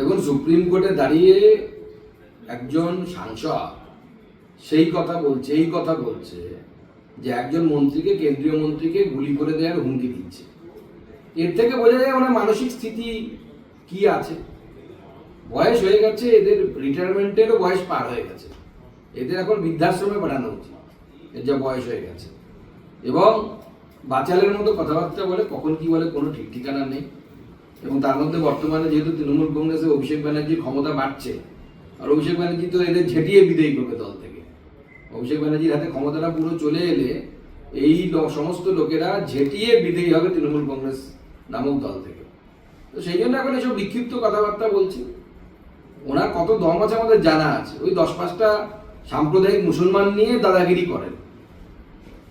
দেখুন, সুপ্রিম কোর্টে দাঁড়িয়ে একজন সাংসদ সেই কথা বলছে, এই কথা বলছে যে একজন মন্ত্রীকে, কেন্দ্রীয় মন্ত্রীকে গুলি করে দেওয়ার হুমকি দিচ্ছে। এর থেকে বোঝা যায় ওনার মানসিক স্থিতি কি আছে। বয়স হয়ে গেছে, এদের রিটায়ারমেন্টেরও বয়স পার হয়ে গেছে। এদের এখন বৃদ্ধাশ্রমে পাঠানো উচিত, এর যা বয়স হয়ে গেছে। এবং বাচালের মতো কথাবার্তা বলে কখন কি বলে কোনো ঠিক ঠিকানা নেই। এবং তার মধ্যে বর্তমানে যেহেতু তৃণমূল কংগ্রেসে অভিষেক ব্যানার্জির ক্ষমতা বাড়ছে, আর অভিষেক ব্যানার্জি তো এদের ঝেঁটিয়ে বিদায়ী করবে দল থেকে। অভিষেক ব্যানার্জির হাতে ক্ষমতাটা পুরো চলে এলে এই সমস্ত লোকেরা ঝেঁটিয়ে বিদায়ী হবে তৃণমূল কংগ্রেস নামক দল থেকে। তো সেই জন্য এখন এসব বিক্ষিপ্ত কথাবার্তা বলছি। ওনার কত দম আছে আমাদের জানা আছে। ওই দশ পাঁচটা সাম্প্রদায়িক মুসলমান নিয়ে দাদাগিরি করেন।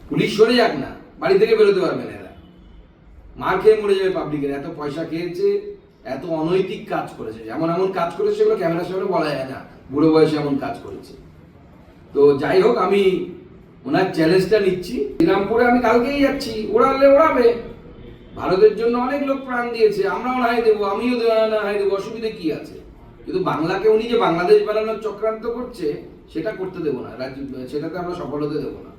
পুলিশ সরে যাক না, বাড়ি থেকে বেরোতে পারবে না এরা। মার খেয়ে মরে যাবে পাবলিকের এত পয়সা খেয়েছে, এত অনৈতিক কাজ করেছে। এমন এমন কাজ করেছে সেগুলো ক্যামেরার সামনে বলা যায় না, বুড়ো বয়সে এমন কাজ করেছে। তো যাই হোক, আমি ওনার চ্যালেঞ্জটা নিচ্ছি। শ্রীরামপুরে আমি কালকেই যাচ্ছি ওড়ালে ওড়াবে ভারতের জন্য অনেক লোক প্রাণ দিয়েছে, আমরাও নাই দেবো, আমিও নাই দেবো, অসুবিধে কি আছে? কিন্তু বাংলাকে উনি যে বাংলাদেশ বানানোর চক্রান্ত করছে, সেটা করতে দেবো না, রাজ্য সেটাতে আমরা সফল হতে দেবো না।